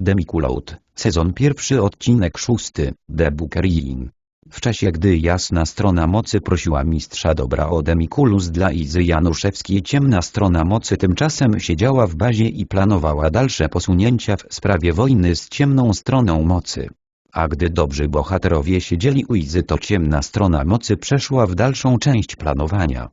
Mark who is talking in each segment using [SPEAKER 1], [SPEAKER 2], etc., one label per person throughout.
[SPEAKER 1] Demikulot, sezon pierwszy odcinek szósty, The Bookerin. W czasie gdy jasna strona mocy prosiła mistrza dobra o Demikulus dla Izy Januszewskiej ciemna strona mocy tymczasem siedziała w bazie i planowała dalsze posunięcia w sprawie wojny z ciemną stroną mocy. A gdy dobrzy bohaterowie siedzieli u Izy to ciemna strona mocy przeszła w dalszą część planowania.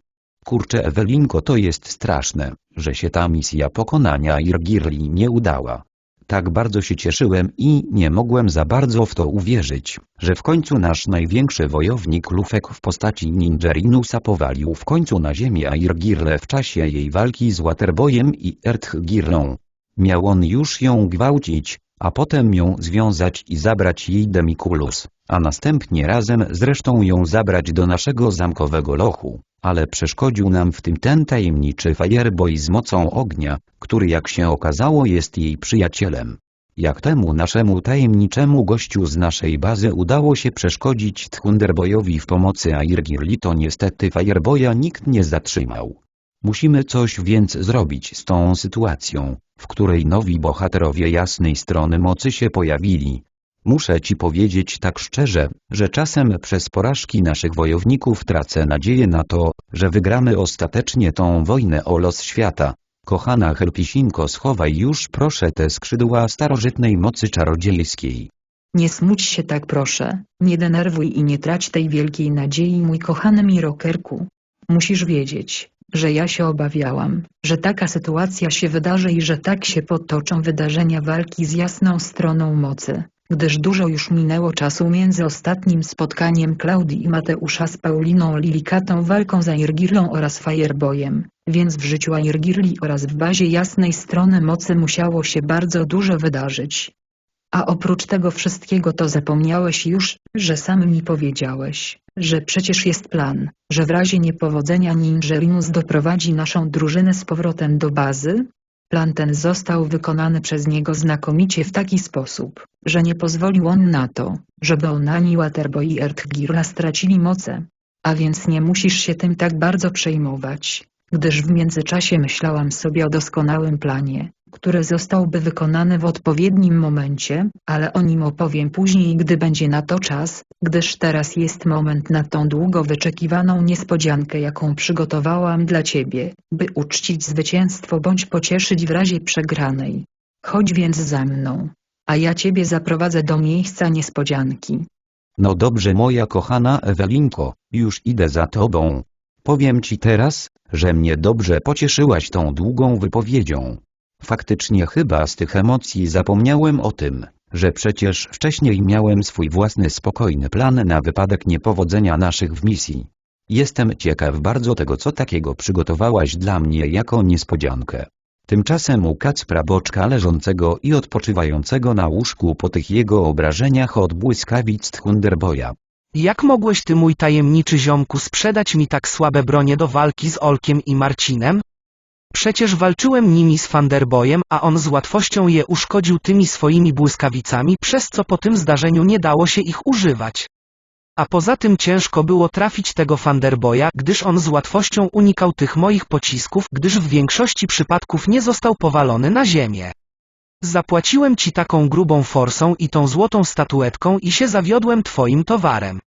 [SPEAKER 1] Kurczę Ewelinko to jest straszne, że się ta misja pokonania Irgirli nie udała. Tak bardzo się cieszyłem i nie mogłem za bardzo w to uwierzyć, że w końcu nasz największy wojownik Lufek w postaci Ningerinusa powalił w końcu na ziemię Airgirle w czasie jej walki z Waterboyem i Ertgirlą. Miał on już ją gwałcić, a potem ją związać i zabrać jej Demikulus, a następnie razem zresztą ją zabrać do naszego zamkowego lochu, ale przeszkodził nam w tym ten tajemniczy Fireboy z mocą ognia, który jak się okazało jest jej przyjacielem. Jak temu naszemu tajemniczemu gościu z naszej bazy udało się przeszkodzić Thunderboyowi w pomocy Airgirli to niestety Fireboya nikt nie zatrzymał. Musimy coś więc zrobić z tą sytuacją, w której nowi bohaterowie jasnej strony mocy się pojawili. Muszę ci powiedzieć tak szczerze, że czasem przez porażki naszych wojowników tracę nadzieję na to, że wygramy ostatecznie tą wojnę o los świata. Kochana Helpisinko schowaj już proszę te skrzydła starożytnej mocy czarodziejskiej.
[SPEAKER 2] Nie smuć się tak proszę, nie denerwuj i nie trać tej wielkiej nadziei mój kochany Mirokerku. Musisz wiedzieć, że ja się obawiałam, że taka sytuacja się wydarzy i że tak się potoczą wydarzenia walki z jasną stroną mocy, gdyż dużo już minęło czasu między ostatnim spotkaniem Klaudii i Mateusza z Pauliną Lilikatą walką z Airgirlą oraz Fireboyem, więc w życiu Airgirli oraz w bazie jasnej strony mocy musiało się bardzo dużo wydarzyć. A oprócz tego wszystkiego to zapomniałeś już, że sam mi powiedziałeś, że przecież jest plan, że w razie niepowodzenia Ningerinus doprowadzi naszą drużynę z powrotem do bazy? Plan ten został wykonany przez niego znakomicie w taki sposób, że nie pozwolił on na to, żeby Onani Waterboy i Ertgirla stracili moce. A więc nie musisz się tym tak bardzo przejmować, gdyż w międzyczasie myślałam sobie o doskonałym planie, który zostałby wykonany w odpowiednim momencie, ale o nim opowiem później gdy będzie na to czas, gdyż teraz jest moment na tą długo wyczekiwaną niespodziankę jaką przygotowałam dla ciebie, by uczcić zwycięstwo bądź pocieszyć w razie przegranej. Chodź więc za mną, a ja ciebie zaprowadzę do miejsca niespodzianki.
[SPEAKER 1] No dobrze moja kochana Ewelinko, już idę za tobą. Powiem ci teraz, że mnie dobrze pocieszyłaś tą długą wypowiedzią. Faktycznie chyba z tych emocji zapomniałem o tym, że przecież wcześniej miałem swój własny spokojny plan na wypadek niepowodzenia naszych w misji. Jestem ciekaw bardzo tego co takiego przygotowałaś dla mnie jako niespodziankę. Tymczasem u Kacpra Boczka leżącego i odpoczywającego na łóżku po tych jego obrażeniach od błyskawic Thunderboya.
[SPEAKER 3] Jak mogłeś ty mój tajemniczy ziomku sprzedać mi tak słabe bronie do walki z Olkiem i Marcinem? Przecież walczyłem nimi z Fanderboyem, a on z łatwością je uszkodził tymi swoimi błyskawicami, przez co po tym zdarzeniu nie dało się ich używać. A poza tym ciężko było trafić tego Fanderboya, gdyż on z łatwością unikał tych moich pocisków, gdyż w większości przypadków nie został powalony na ziemię. Zapłaciłem ci taką grubą forsą i tą złotą statuetką i się zawiodłem twoim towarem.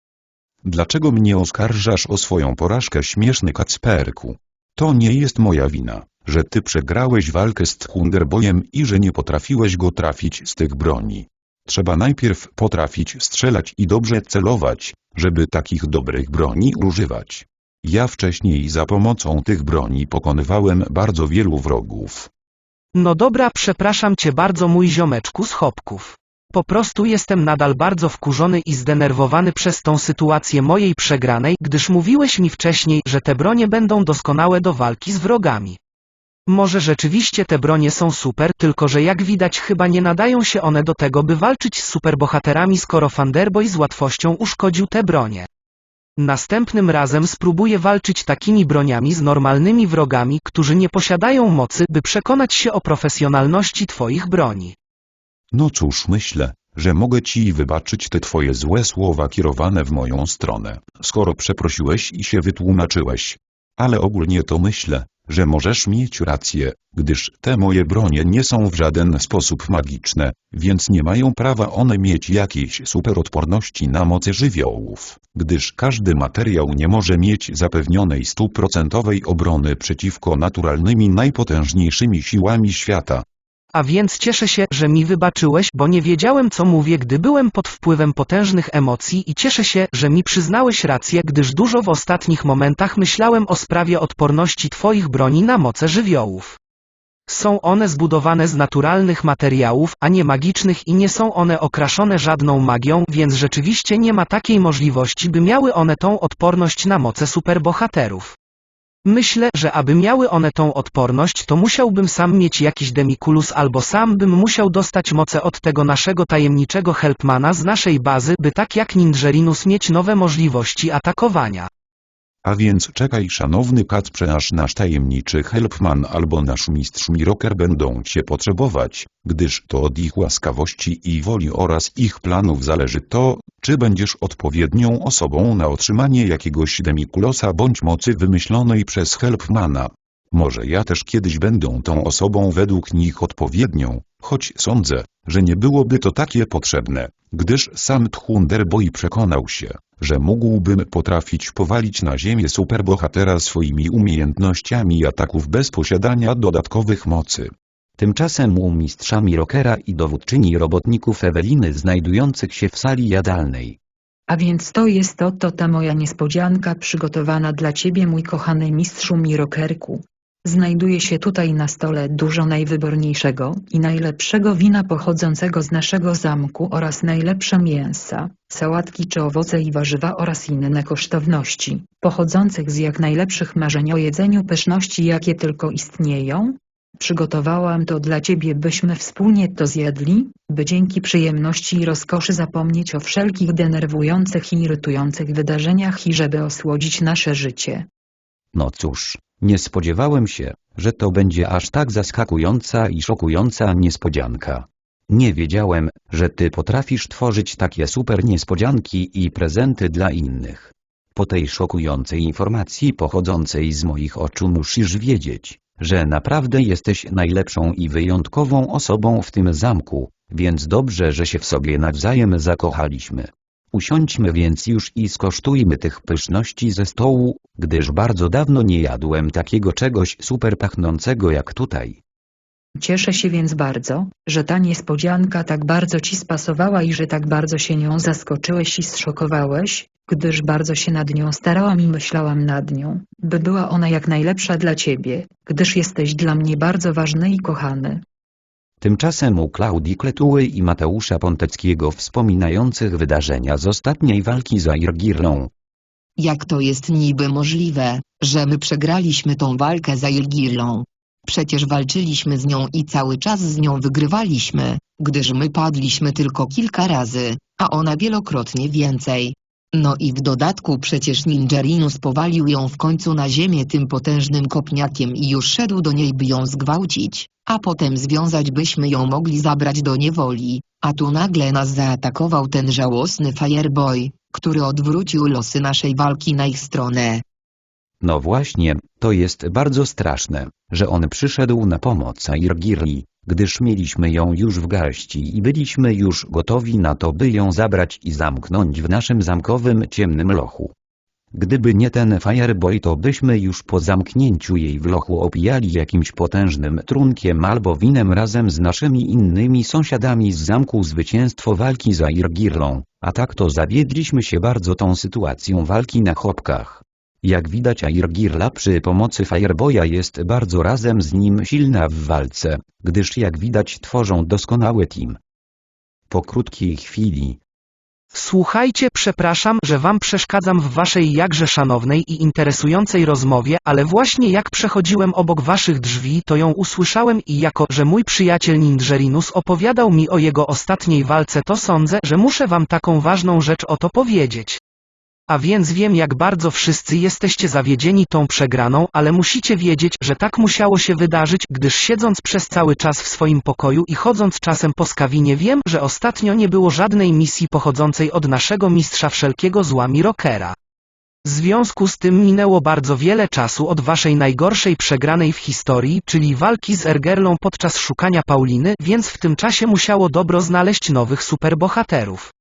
[SPEAKER 4] Dlaczego mnie oskarżasz o swoją porażkę śmieszny Kacperku? To nie jest moja wina, że ty przegrałeś walkę z Thunderboyem i że nie potrafiłeś go trafić z tych broni. Trzeba najpierw potrafić strzelać i dobrze celować, żeby takich dobrych broni używać. Ja wcześniej za pomocą tych broni pokonywałem bardzo wielu wrogów.
[SPEAKER 3] No dobra, przepraszam cię bardzo mój ziomeczku z chopków. Po prostu jestem nadal bardzo wkurzony i zdenerwowany przez tą sytuację mojej przegranej, gdyż mówiłeś mi wcześniej, że te bronie będą doskonałe do walki z wrogami. Może rzeczywiście te bronie są super, tylko że jak widać chyba nie nadają się one do tego, by walczyć z superbohaterami, skoro Fanderboy z łatwością uszkodził te bronie. Następnym razem spróbuję walczyć takimi broniami z normalnymi wrogami, którzy nie posiadają mocy, by przekonać się o profesjonalności twoich broni.
[SPEAKER 4] No cóż myślę, że mogę ci wybaczyć te twoje złe słowa kierowane w moją stronę, skoro przeprosiłeś i się wytłumaczyłeś. Ale ogólnie to myślę, że możesz mieć rację, gdyż te moje bronie nie są w żaden sposób magiczne, więc nie mają prawa one mieć jakiejś superodporności na moce żywiołów, gdyż każdy materiał nie może mieć zapewnionej stuprocentowej obrony przeciwko naturalnymi najpotężniejszymi siłami świata.
[SPEAKER 3] A więc cieszę się, że mi wybaczyłeś, bo nie wiedziałem co mówię, gdy byłem pod wpływem potężnych emocji i cieszę się, że mi przyznałeś rację, gdyż dużo w ostatnich momentach myślałem o sprawie odporności twoich broni na moce żywiołów. Są one zbudowane z naturalnych materiałów, a nie magicznych i nie są one okraszone żadną magią, więc rzeczywiście nie ma takiej możliwości, by miały one tą odporność na moce superbohaterów. Myślę, że aby miały one tą odporność, to musiałbym sam mieć jakiś demikulus albo sam bym musiał dostać moce od tego naszego tajemniczego helpmana z naszej bazy, by tak jak Ninjerinus mieć nowe możliwości atakowania.
[SPEAKER 4] A więc czekaj szanowny Kacprze aż nasz tajemniczy Helpman albo nasz mistrz Miroker będą Cię potrzebować, gdyż to od ich łaskawości i woli oraz ich planów zależy to, czy będziesz odpowiednią osobą na otrzymanie jakiegoś demikulosa bądź mocy wymyślonej przez Helpmana. Może ja też kiedyś będę tą osobą według nich odpowiednią, choć sądzę, że nie byłoby to takie potrzebne, gdyż sam Thunderboy przekonał się, że mógłbym potrafić powalić na ziemię superbohatera swoimi umiejętnościami ataków bez posiadania dodatkowych mocy.
[SPEAKER 1] Tymczasem u mistrza Mirokera i dowódczyni robotników Eweliny znajdujących się w sali jadalnej.
[SPEAKER 2] A więc to jest oto ta moja niespodzianka przygotowana dla ciebie mój kochany mistrzu Mirokerku. Znajduje się tutaj na stole dużo najwyborniejszego i najlepszego wina pochodzącego z naszego zamku oraz najlepsze mięsa, sałatki czy owoce i warzywa oraz inne kosztowności, pochodzących z jak najlepszych marzeń o jedzeniu pyszności jakie tylko istnieją. Przygotowałam to dla ciebie byśmy wspólnie to zjedli, by dzięki przyjemności i rozkoszy zapomnieć o wszelkich denerwujących i irytujących wydarzeniach i żeby osłodzić nasze życie.
[SPEAKER 1] No cóż, nie spodziewałem się, że to będzie aż tak zaskakująca i szokująca niespodzianka. Nie wiedziałem, że ty potrafisz tworzyć takie super niespodzianki i prezenty dla innych. Po tej szokującej informacji pochodzącej z moich oczu musisz wiedzieć, że naprawdę jesteś najlepszą i wyjątkową osobą w tym zamku, więc dobrze, że się w sobie nawzajem zakochaliśmy. Usiądźmy więc już i skosztujmy tych pyszności ze stołu, gdyż bardzo dawno nie jadłem takiego czegoś super pachnącego jak tutaj.
[SPEAKER 2] Cieszę się więc bardzo, że ta niespodzianka tak bardzo ci spasowała i że tak bardzo się nią zaskoczyłeś i zszokowałeś, gdyż bardzo się nad nią starałam i myślałam nad nią, by była ona jak najlepsza dla ciebie, gdyż jesteś dla mnie bardzo ważny i kochany.
[SPEAKER 1] Tymczasem u Klaudii Kletuły i Mateusza Ponteckiego wspominających wydarzenia z ostatniej walki z Airgirlą.
[SPEAKER 5] Jak to jest niby możliwe, że my przegraliśmy tą walkę z Ailgirlą? Przecież walczyliśmy z nią i cały czas z nią wygrywaliśmy, gdyż my padliśmy tylko kilka razy, a ona wielokrotnie więcej. No i w dodatku przecież Ninjarinus powalił ją w końcu na ziemię tym potężnym kopniakiem i już szedł do niej by ją zgwałcić, a potem związać byśmy ją mogli zabrać do niewoli, a tu nagle nas zaatakował ten żałosny Fireboy, który odwrócił losy naszej walki na ich stronę.
[SPEAKER 1] No właśnie, to jest bardzo straszne, że on przyszedł na pomoc Airgirli, gdyż mieliśmy ją już w garści i byliśmy już gotowi na to by ją zabrać i zamknąć w naszym zamkowym ciemnym lochu. Gdyby nie ten Fireboy to byśmy już po zamknięciu jej w lochu opijali jakimś potężnym trunkiem albo winem razem z naszymi innymi sąsiadami z zamku zwycięstwo walki z Airgirlą, a tak to zawiedliśmy się bardzo tą sytuacją walki na chopkach. Jak widać Airgirla przy pomocy Fireboya jest bardzo razem z nim silna w walce, gdyż jak widać tworzą doskonały team. Po krótkiej chwili,
[SPEAKER 3] Słuchajcie, przepraszam, że wam przeszkadzam w waszej jakże szanownej i interesującej rozmowie, ale właśnie jak przechodziłem obok waszych drzwi, to ją usłyszałem i jako, że mój przyjaciel Ninjerinus opowiadał mi o jego ostatniej walce, to sądzę, że muszę wam taką ważną rzecz o to powiedzieć. A więc wiem jak bardzo wszyscy jesteście zawiedzieni tą przegraną, ale musicie wiedzieć, że tak musiało się wydarzyć, gdyż siedząc przez cały czas w swoim pokoju i chodząc czasem po skawinie wiem, że ostatnio nie było żadnej misji pochodzącej od naszego mistrza wszelkiego zła Mirokera. W związku z tym minęło bardzo wiele czasu od waszej najgorszej przegranej w historii, czyli walki z Ergerlą podczas szukania Pauliny, więc w tym czasie musiało dobro znaleźć nowych superbohaterów.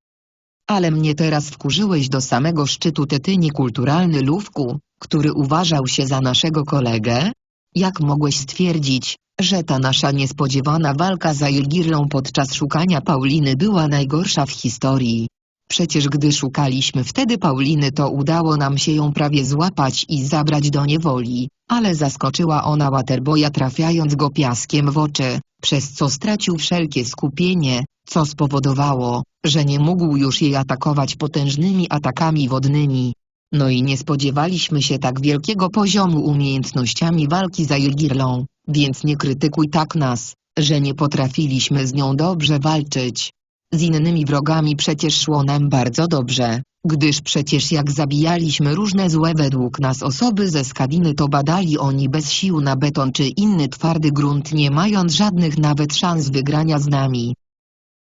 [SPEAKER 5] Ale mnie teraz wkurzyłeś do samego szczytu ty niekulturalny lówku, który uważał się za naszego kolegę? Jak mogłeś stwierdzić, że ta nasza niespodziewana walka za Jurgirlą podczas szukania Pauliny była najgorsza w historii? Przecież gdy szukaliśmy wtedy Pauliny to udało nam się ją prawie złapać i zabrać do niewoli, ale zaskoczyła ona Waterboya trafiając go piaskiem w oczy, przez co stracił wszelkie skupienie, co spowodowało, że nie mógł już jej atakować potężnymi atakami wodnymi. No i nie spodziewaliśmy się tak wielkiego poziomu umiejętnościami walki za Jurgirlą, więc nie krytykuj tak nas, że nie potrafiliśmy z nią dobrze walczyć. Z innymi wrogami przecież szło nam bardzo dobrze, gdyż przecież jak zabijaliśmy różne złe według nas osoby ze skadiny to badali oni bez sił na beton czy inny twardy grunt nie mając żadnych nawet szans wygrania z nami.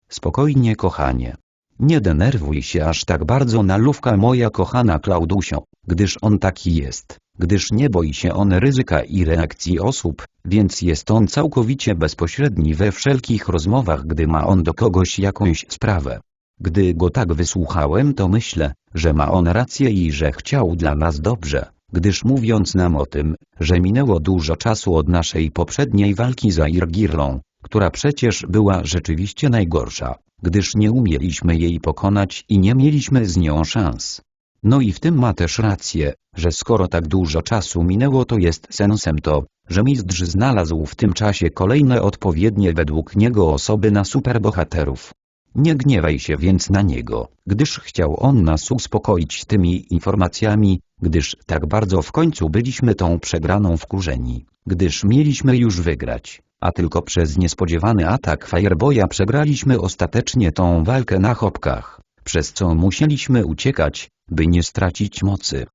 [SPEAKER 1] Spokojnie kochanie. Nie denerwuj się aż tak bardzo na lówka moja kochana Klaudusio, gdyż on taki jest, gdyż nie boi się on ryzyka i reakcji osób, więc jest on całkowicie bezpośredni we wszelkich rozmowach gdy ma on do kogoś jakąś sprawę. Gdy go tak wysłuchałem to myślę, że ma on rację i że chciał dla nas dobrze, gdyż mówiąc nam o tym, że minęło dużo czasu od naszej poprzedniej walki za Irgirlą, która przecież była rzeczywiście najgorsza, gdyż nie umieliśmy jej pokonać i nie mieliśmy z nią szans. No i w tym ma też rację, że skoro tak dużo czasu minęło to jest sensem to, że mistrz znalazł w tym czasie kolejne odpowiednie według niego osoby na superbohaterów. Nie gniewaj się więc na niego, gdyż chciał on nas uspokoić tymi informacjami, gdyż tak bardzo w końcu byliśmy tą przegraną wkurzeni, gdyż mieliśmy już wygrać, a tylko przez niespodziewany atak Fireboya przegraliśmy ostatecznie tą walkę na chopkach, przez co musieliśmy uciekać, by nie stracić mocy.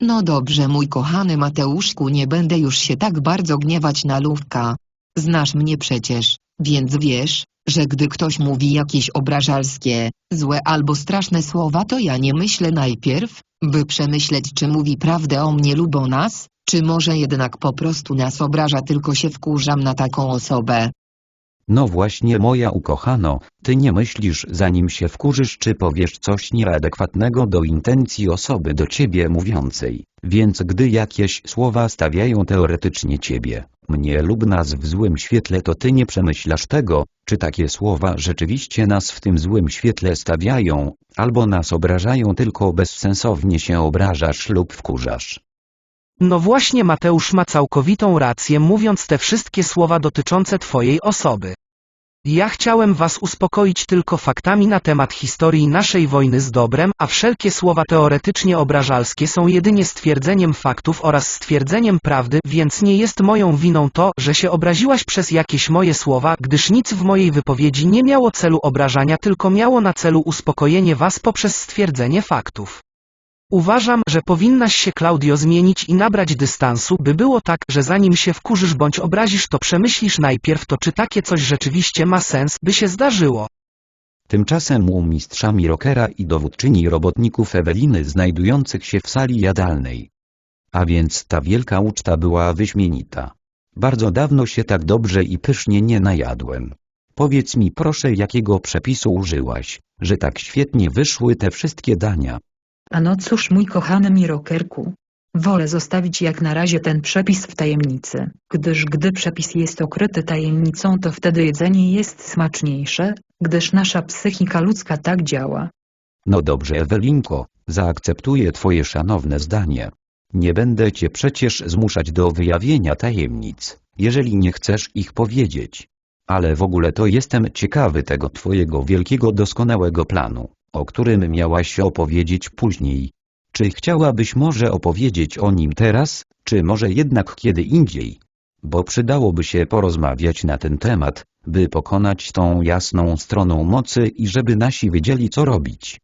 [SPEAKER 5] No dobrze mój kochany Mateuszku nie będę już się tak bardzo gniewać na lówka. Znasz mnie przecież, więc wiesz, że gdy ktoś mówi jakieś obrażalskie, złe albo straszne słowa to ja nie myślę najpierw, by przemyśleć czy mówi prawdę o mnie lub o nas, czy może jednak po prostu nas obraża tylko się wkurzam na taką osobę.
[SPEAKER 1] No właśnie moja ukochano, ty nie myślisz zanim się wkurzysz czy powiesz coś nieadekwatnego do intencji osoby do ciebie mówiącej, więc gdy jakieś słowa stawiają teoretycznie ciebie, mnie lub nas w złym świetle to ty nie przemyślasz tego, czy takie słowa rzeczywiście nas w tym złym świetle stawiają, albo nas obrażają tylko bezsensownie się obrażasz lub wkurzasz.
[SPEAKER 3] No właśnie Mateusz ma całkowitą rację mówiąc te wszystkie słowa dotyczące twojej osoby. Ja chciałem was uspokoić tylko faktami na temat historii naszej wojny z dobrem, a wszelkie słowa teoretycznie obrażalskie są jedynie stwierdzeniem faktów oraz stwierdzeniem prawdy, więc nie jest moją winą to, że się obraziłaś przez jakieś moje słowa, gdyż nic w mojej wypowiedzi nie miało celu obrażania, tylko miało na celu uspokojenie was poprzez stwierdzenie faktów. Uważam, że powinnaś się Claudio zmienić i nabrać dystansu, by było tak, że zanim się wkurzysz bądź obrazisz to przemyślisz najpierw to czy takie coś rzeczywiście ma sens, by się zdarzyło.
[SPEAKER 1] Tymczasem u mistrzami rockera i dowódczyni robotników Eweliny znajdujących się w sali jadalnej. A więc ta wielka uczta była wyśmienita. Bardzo dawno się tak dobrze i pysznie nie najadłem. Powiedz mi proszę jakiego przepisu użyłaś, że tak świetnie wyszły te wszystkie dania.
[SPEAKER 2] A no cóż mój kochany Mirokerku. Wolę zostawić jak na razie ten przepis w tajemnicy, gdyż gdy przepis jest okryty tajemnicą to wtedy jedzenie jest smaczniejsze, gdyż nasza psychika ludzka tak działa.
[SPEAKER 1] No dobrze Ewelinko, zaakceptuję twoje szanowne zdanie. Nie będę cię przecież zmuszać do wyjawienia tajemnic, jeżeli nie chcesz ich powiedzieć. Ale w ogóle to jestem ciekawy tego twojego wielkiego doskonałego planu, o którym miałaś opowiedzieć później. Czy chciałabyś może opowiedzieć o nim teraz, czy może jednak kiedy indziej? Bo przydałoby się porozmawiać na ten temat, by pokonać tą jasną stroną mocy i żeby nasi wiedzieli co robić.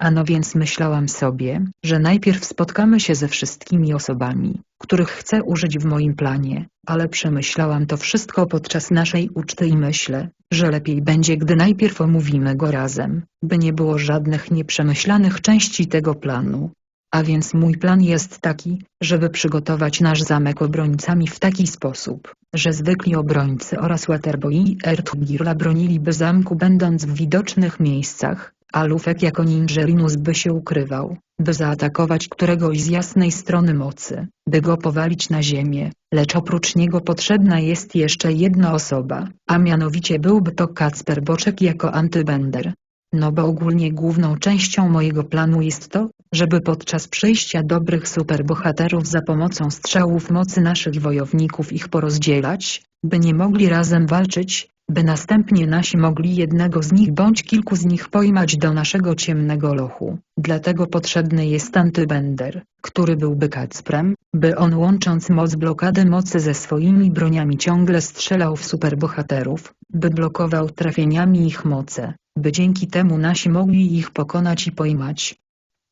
[SPEAKER 2] A no więc myślałam sobie, że najpierw spotkamy się ze wszystkimi osobami, których chcę użyć w moim planie, ale przemyślałam to wszystko podczas naszej uczty i myślę, że lepiej będzie gdy najpierw omówimy go razem, by nie było żadnych nieprzemyślanych części tego planu. A więc mój plan jest taki, żeby przygotować nasz zamek obrońcami w taki sposób, że zwykli obrońcy oraz Waterboy i Ertugirla broniliby zamku będąc w widocznych miejscach, a Lufek jako ninjerinus by się ukrywał, by zaatakować któregoś z jasnej strony mocy, by go powalić na ziemię, lecz oprócz niego potrzebna jest jeszcze jedna osoba, a mianowicie byłby to Kacper Boczek jako antybender. No bo ogólnie główną częścią mojego planu jest to, żeby podczas przyjścia dobrych superbohaterów za pomocą strzałów mocy naszych wojowników ich porozdzielać, by nie mogli razem walczyć, by następnie nasi mogli jednego z nich bądź kilku z nich pojmać do naszego ciemnego lochu. Dlatego potrzebny jest antybender, który byłby Kacprem, by on łącząc moc blokady mocy ze swoimi broniami ciągle strzelał w superbohaterów, by blokował trafieniami ich moce, by dzięki temu nasi mogli ich pokonać i pojmać.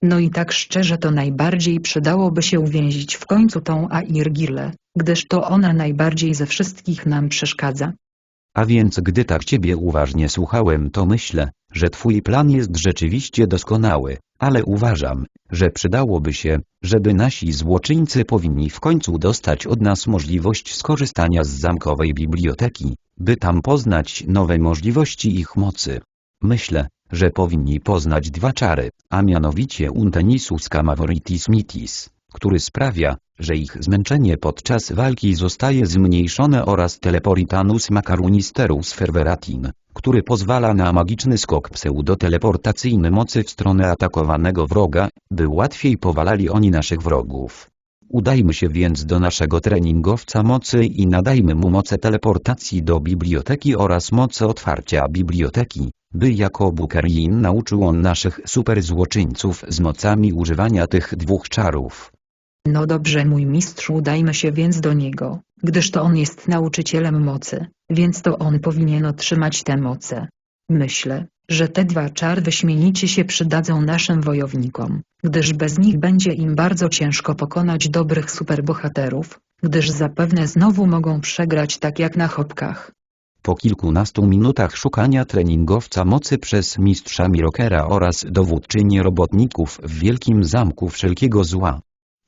[SPEAKER 2] No i tak szczerze to najbardziej przydałoby się uwięzić w końcu tą Airgilę, gdyż to ona najbardziej ze wszystkich nam przeszkadza.
[SPEAKER 1] A więc gdy tak ciebie uważnie słuchałem to myślę, że twój plan jest rzeczywiście doskonały, ale uważam, że przydałoby się, żeby nasi złoczyńcy powinni w końcu dostać od nas możliwość skorzystania z zamkowej biblioteki, by tam poznać nowe możliwości ich mocy. Myślę, że powinni poznać dwa czary, a mianowicie Untenisus Camavoritis Mitis, który sprawia, że ich zmęczenie podczas walki zostaje zmniejszone oraz Teleporitanus Macarunisterus Ferveratin, który pozwala na magiczny skok pseudoteleportacyjny mocy w stronę atakowanego wroga, by łatwiej powalali oni naszych wrogów. Udajmy się więc do naszego treningowca mocy i nadajmy mu moce teleportacji do biblioteki oraz moce otwarcia biblioteki, by jako Bukerin nauczył on naszych superzłoczyńców z mocami używania tych dwóch czarów.
[SPEAKER 2] No dobrze mój mistrz udajmy się więc do niego, gdyż to on jest nauczycielem mocy, więc to on powinien otrzymać te moce. Myślę, że te dwa czary wyśmienicie się przydadzą naszym wojownikom, gdyż bez nich będzie im bardzo ciężko pokonać dobrych superbohaterów, gdyż zapewne znowu mogą przegrać tak jak na chopkach.
[SPEAKER 1] Po kilkunastu minutach szukania treningowca mocy przez mistrza Mirokera oraz dowódczynię robotników w wielkim zamku wszelkiego zła,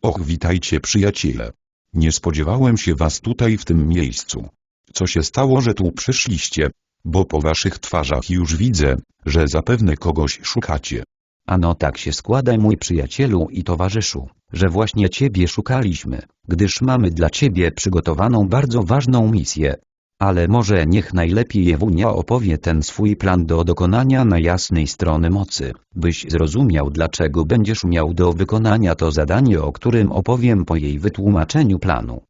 [SPEAKER 4] Och witajcie przyjaciele. Nie spodziewałem się was tutaj w tym miejscu. Co się stało, że tu przyszliście? Bo po waszych twarzach już widzę, że zapewne kogoś szukacie.
[SPEAKER 1] Ano tak się składa mój przyjacielu i towarzyszu, że właśnie Ciebie szukaliśmy, gdyż mamy dla Ciebie przygotowaną bardzo ważną misję. Ale może niech najlepiej Jewunia opowie ten swój plan do dokonania na jasnej strony mocy, byś zrozumiał dlaczego będziesz miał do wykonania to zadanie o którym opowiem po jej wytłumaczeniu planu.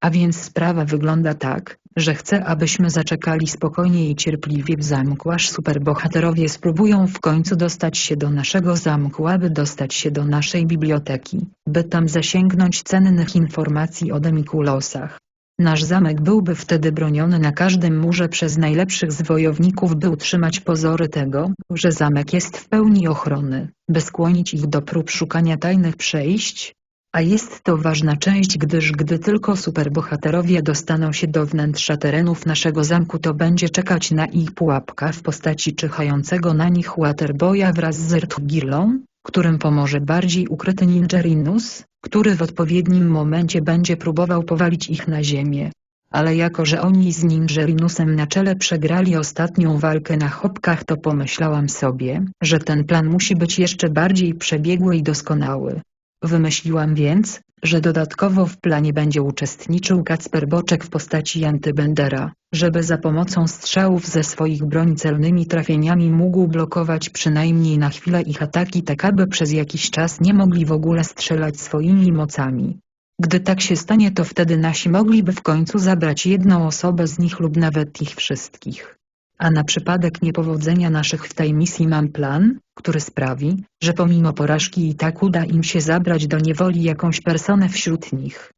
[SPEAKER 2] A więc sprawa wygląda tak, że chcę abyśmy zaczekali spokojnie i cierpliwie w zamku aż superbohaterowie spróbują w końcu dostać się do naszego zamku aby dostać się do naszej biblioteki, by tam zasięgnąć cennych informacji o Demikulosach. Nasz zamek byłby wtedy broniony na każdym murze przez najlepszych z wojowników by utrzymać pozory tego, że zamek jest w pełni ochrony, by skłonić ich do prób szukania tajnych przejść, a jest to ważna część gdyż gdy tylko superbohaterowie dostaną się do wnętrza terenów naszego zamku to będzie czekać na ich pułapka w postaci czyhającego na nich Waterboya wraz z Ertugirlą, którym pomoże bardziej ukryty Ninjerinus, który w odpowiednim momencie będzie próbował powalić ich na ziemię. Ale jako że oni z Ninjerinusem na czele przegrali ostatnią walkę na chopkach to pomyślałam sobie, że ten plan musi być jeszcze bardziej przebiegły i doskonały. Wymyśliłam więc, że dodatkowo w planie będzie uczestniczył Kacper Boczek w postaci Antybendera, żeby za pomocą strzałów ze swoich broń celnymi trafieniami mógł blokować przynajmniej na chwilę ich ataki tak aby przez jakiś czas nie mogli w ogóle strzelać swoimi mocami. Gdy tak się stanie to wtedy nasi mogliby w końcu zabrać jedną osobę z nich lub nawet ich wszystkich. A na przypadek niepowodzenia naszych w tej misji mam plan, który sprawi, że pomimo porażki i tak uda im się zabrać do niewoli jakąś personę wśród nich.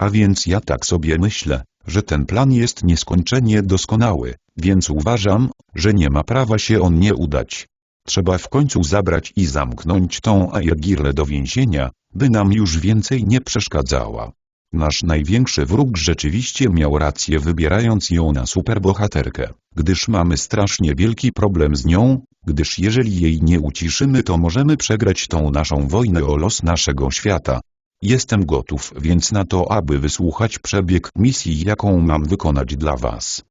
[SPEAKER 4] A więc ja tak sobie myślę, że ten plan jest nieskończenie doskonały, więc uważam, że nie ma prawa się on nie udać. Trzeba w końcu zabrać i zamknąć tą Aegirlę do więzienia, by nam już więcej nie przeszkadzała. Nasz największy wróg rzeczywiście miał rację wybierając ją na superbohaterkę, gdyż mamy strasznie wielki problem z nią, gdyż jeżeli jej nie uciszymy to możemy przegrać tą naszą wojnę o los naszego świata. Jestem gotów więc na to, aby wysłuchać przebieg misji, jaką mam wykonać dla was.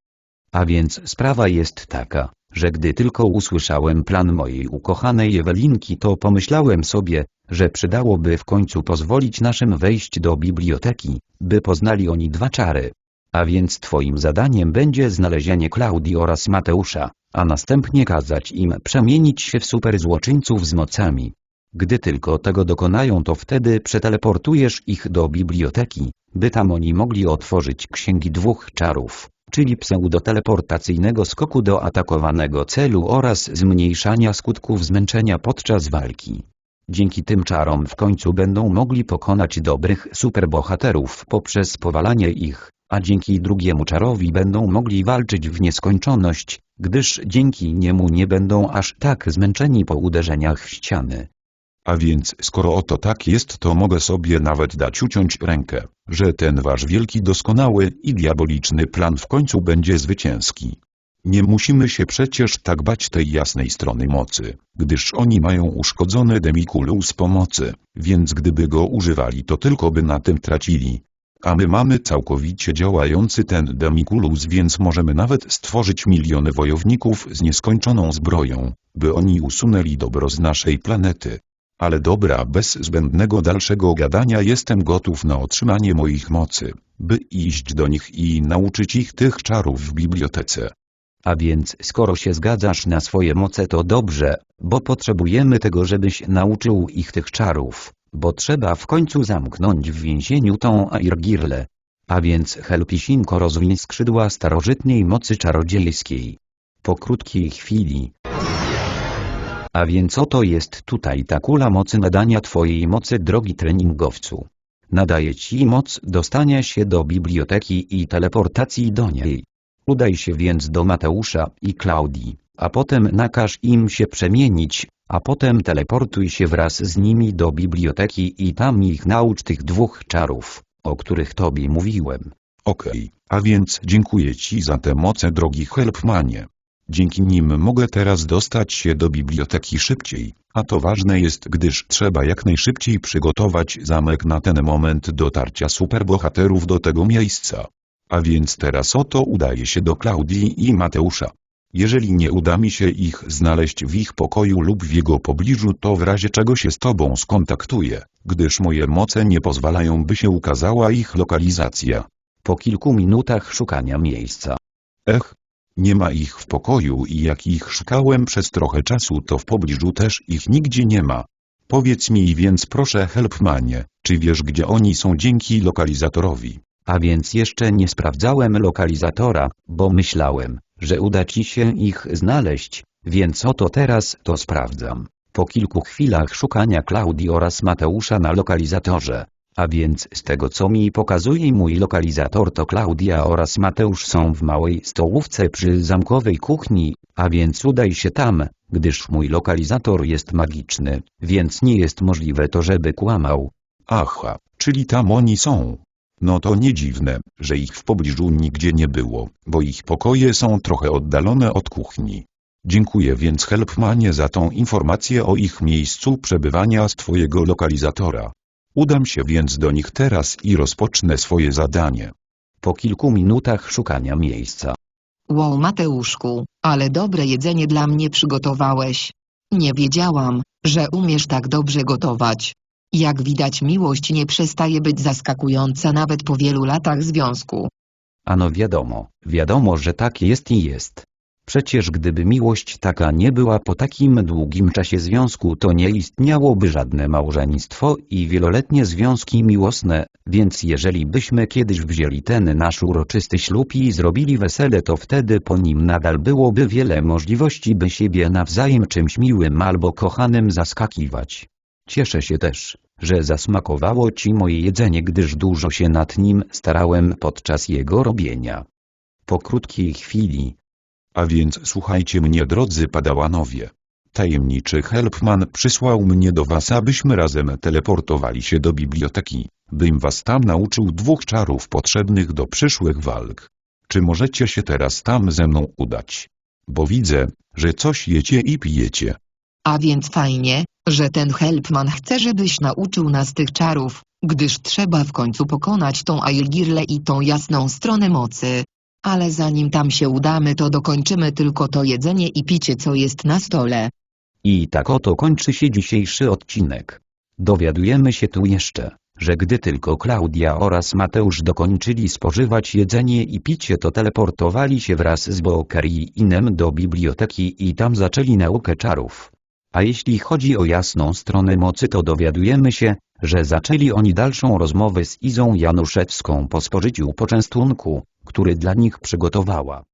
[SPEAKER 1] A więc sprawa jest taka, że gdy tylko usłyszałem plan mojej ukochanej Ewelinki to pomyślałem sobie, że przydałoby w końcu pozwolić naszym wejść do biblioteki, by poznali oni dwa czary. A więc twoim zadaniem będzie znalezienie Klaudii oraz Mateusza, a następnie kazać im przemienić się w superzłoczyńców z mocami. Gdy tylko tego dokonają to wtedy przeteleportujesz ich do biblioteki, by tam oni mogli otworzyć księgi dwóch czarów, czyli pseudoteleportacyjnego skoku do atakowanego celu oraz zmniejszania skutków zmęczenia podczas walki. Dzięki tym czarom w końcu będą mogli pokonać dobrych superbohaterów poprzez powalanie ich, a dzięki drugiemu czarowi będą mogli walczyć w nieskończoność, gdyż dzięki niemu nie będą aż tak zmęczeni po uderzeniach w ściany.
[SPEAKER 4] A więc skoro oto tak jest to mogę sobie nawet dać uciąć rękę, że ten wasz wielki doskonały i diaboliczny plan w końcu będzie zwycięski. Nie musimy się przecież tak bać tej jasnej strony mocy, gdyż oni mają uszkodzony demikulus pomocy, więc gdyby go używali to tylko by na tym tracili. A my mamy całkowicie działający ten demikulus więc możemy nawet stworzyć miliony wojowników z nieskończoną zbroją, by oni usunęli dobro z naszej planety. Ale dobra, bez zbędnego dalszego gadania jestem gotów na otrzymanie moich mocy, by iść do nich i nauczyć ich tych czarów w bibliotece.
[SPEAKER 1] A więc skoro się zgadzasz na swoje moce to dobrze, bo potrzebujemy tego żebyś nauczył ich tych czarów, bo trzeba w końcu zamknąć w więzieniu tą Airgirlę. A więc Helpisinko rozwiń skrzydła starożytnej mocy czarodziejskiej. Po krótkiej chwili. A więc oto jest tutaj ta kula mocy nadania twojej mocy drogi treningowcu. Nadaje ci moc dostania się do biblioteki i teleportacji do niej. Udaj się więc do Mateusza i Klaudii, a potem nakaż im się przemienić, a potem teleportuj się wraz z nimi do biblioteki i tam ich naucz tych dwóch czarów, o których tobie mówiłem.
[SPEAKER 4] Okej, a więc dziękuję ci za te moce drogi Helpmanie. Dzięki nim mogę teraz dostać się do biblioteki szybciej, a to ważne jest gdyż trzeba jak najszybciej przygotować zamek na ten moment dotarcia superbohaterów do tego miejsca. A więc teraz oto udaje się do Klaudii i Mateusza. Jeżeli nie uda mi się ich znaleźć w ich pokoju lub w jego pobliżu to w razie czego się z tobą skontaktuję, gdyż moje moce nie pozwalają by się ukazała ich lokalizacja.
[SPEAKER 1] Po kilku minutach szukania miejsca.
[SPEAKER 4] Ech, nie ma ich w pokoju i jak ich szukałem przez trochę czasu to w pobliżu też ich nigdzie nie ma. Powiedz mi więc proszę Helpmanie, czy wiesz gdzie oni są dzięki lokalizatorowi?
[SPEAKER 1] A więc jeszcze nie sprawdzałem lokalizatora, bo myślałem, że uda ci się ich znaleźć, więc oto teraz to sprawdzam. Po kilku chwilach szukania Klaudii oraz Mateusza na lokalizatorze. A więc z tego co mi pokazuje mój lokalizator to Klaudia oraz Mateusz są w małej stołówce przy zamkowej kuchni, a więc udaj się tam, gdyż mój lokalizator jest magiczny, więc nie jest możliwe to żeby kłamał.
[SPEAKER 4] Aha, czyli tam oni są. No to nie dziwne, że ich w pobliżu nigdzie nie było, bo ich pokoje są trochę oddalone od kuchni. Dziękuję więc Helpmanie za tą informację o ich miejscu przebywania z twojego lokalizatora. Udam się więc do nich teraz i rozpocznę swoje zadanie.
[SPEAKER 1] Po kilku minutach szukania miejsca.
[SPEAKER 5] Wow Mateuszku, ale dobre jedzenie dla mnie przygotowałeś. Nie wiedziałam, że umiesz tak dobrze gotować. Jak widać miłość nie przestaje być zaskakująca nawet po wielu latach związku.
[SPEAKER 1] Ano wiadomo, wiadomo, że tak jest i jest. Przecież gdyby miłość taka nie była po takim długim czasie związku to nie istniałoby żadne małżeństwo i wieloletnie związki miłosne, więc jeżeli byśmy kiedyś wzięli ten nasz uroczysty ślub i zrobili wesele to wtedy po nim nadal byłoby wiele możliwości by siebie nawzajem czymś miłym albo kochanym zaskakiwać. Cieszę się też, że zasmakowało ci moje jedzenie gdyż dużo się nad nim starałem podczas jego robienia. Po krótkiej chwili,
[SPEAKER 4] A więc słuchajcie mnie drodzy padałanowie. Tajemniczy Helpman przysłał mnie do was abyśmy razem teleportowali się do biblioteki, bym was tam nauczył dwóch czarów potrzebnych do przyszłych walk. Czy możecie się teraz tam ze mną udać? Bo widzę, że coś jecie i pijecie.
[SPEAKER 5] A więc fajnie, że ten Helpman chce żebyś nauczył nas tych czarów, gdyż trzeba w końcu pokonać tą Aegirlę i tą jasną stronę mocy. Ale zanim tam się udamy to dokończymy tylko to jedzenie i picie co jest na stole.
[SPEAKER 1] I tak oto kończy się dzisiejszy odcinek. Dowiadujemy się tu jeszcze, że gdy tylko Klaudia oraz Mateusz dokończyli spożywać jedzenie i picie to teleportowali się wraz z Bokerinem do biblioteki i tam zaczęli naukę czarów. A jeśli chodzi o jasną stronę mocy to dowiadujemy się, że zaczęli oni dalszą rozmowę z Izą Januszewską po spożyciu poczęstunku, który dla nich przygotowała.